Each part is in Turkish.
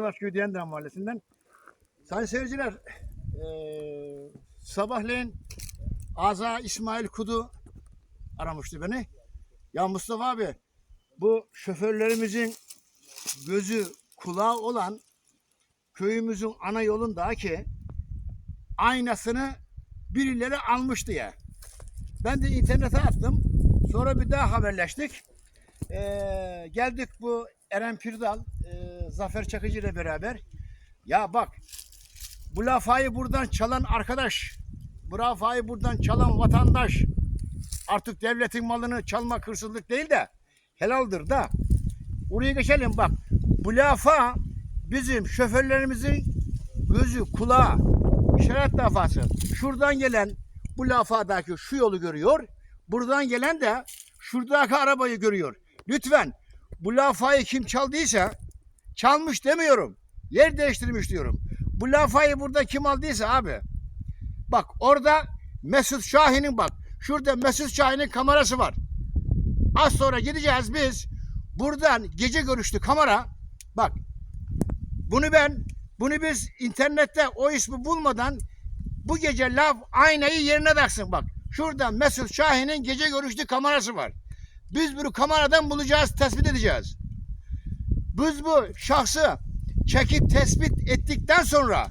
Başköy Diyendiren Mahallesi'nden. Sayın seyirciler, eee sabahleyin Aza İsmail Kudu aramıştı beni. Ya Mustafa abi, bu şoförlerimizin gözü kulağı olan köyümüzün ana yolundaki aynasını birileri almıştı ya. Ben de internete attım. Sonra bir daha haberleştik. Ee, geldik bu Eren Pirdal, e, Zafer Çakıcı ile beraber. Ya bak, bu lafayı buradan çalan arkadaş, bu lafayı buradan çalan vatandaş, artık devletin malını çalmak hırsızlık değil de helaldir da. Oraya geçelim bak. Bu lafa bizim şoförlerimizin gözü, kulağı, işaret lafası. Şuradan gelen bu lafadaki şu yolu görüyor. Buradan gelen de şuradaki arabayı görüyor. Lütfen bu lafayı kim çaldıysa çalmış demiyorum. Yer değiştirmiş diyorum. Bu lafayı burada kim aldıysa abi. Bak orada Mesut Şahin'in bak. Şurada Mesut Şahin'in kamerası var. Az sonra gideceğiz biz. Buradan gece görüşlü kamera. Bak. Bunu ben bunu biz internette o ismi bulmadan bu gece laf aynayı yerine taksın bak. Şurada Mesut Şahin'in gece görüşlü kamerası var. Biz bunu kameradan bulacağız, tespit edeceğiz. Biz bu şahsı çekip tespit ettikten sonra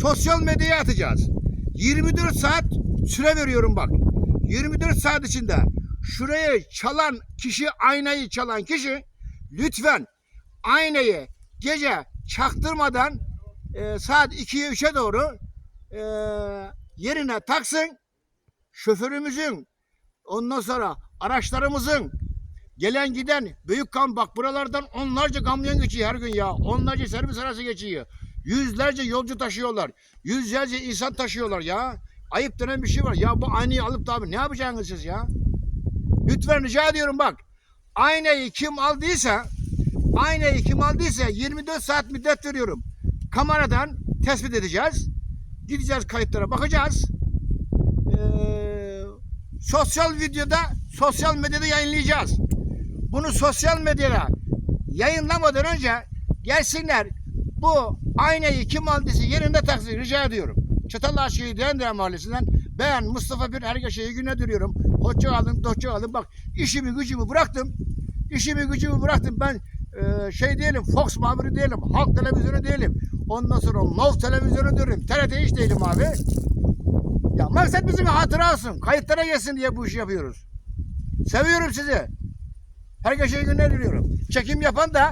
sosyal medyaya atacağız. 24 saat süre veriyorum bak. 24 saat içinde şurayı çalan kişi, aynayı çalan kişi lütfen aynayı gece çaktırmadan e, saat 2'ye 3'e doğru e, yerine taksın. Şoförümüzün ondan sonra araçlarımızın gelen giden büyük kam bak buralardan onlarca kamyon geçiyor her gün ya. Onlarca servis arası geçiyor. Yüzlerce yolcu taşıyorlar. Yüzlerce insan taşıyorlar ya. Ayıp denen bir şey var. Ya bu aynayı alıp da abi ne yapacaksınız siz ya? Lütfen rica ediyorum bak. Aynayı kim aldıysa aynayı kim aldıysa 24 saat müddet veriyorum. Kameradan tespit edeceğiz. Gideceğiz kayıtlara bakacağız. Ee, sosyal videoda sosyal medyada yayınlayacağız. Bunu sosyal medyada yayınlamadan önce gelsinler bu aynayı kim aldıysa yerinde taksın rica ediyorum. Çatallar Şehir Diyendiren Mahallesi'nden ben Mustafa bir Ergaşe'yi güne duruyorum. Hoşça kalın, hoşça kalın. Bak işimi gücümü bıraktım. İşimi gücümü bıraktım. Ben e, şey diyelim, Fox muhabiri diyelim, Halk Televizyonu diyelim. Ondan sonra Nov Televizyonu diyorum. TRT hiç değilim abi. Ya maksat bizim hatıra olsun. Kayıtlara gelsin diye bu işi yapıyoruz. Seviyorum sizi. Herkese iyi günler diliyorum. Çekim yapan da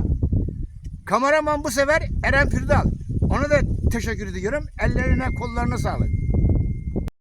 kameraman bu sefer Eren Firdal. Ona da teşekkür ediyorum. Ellerine kollarına sağlık.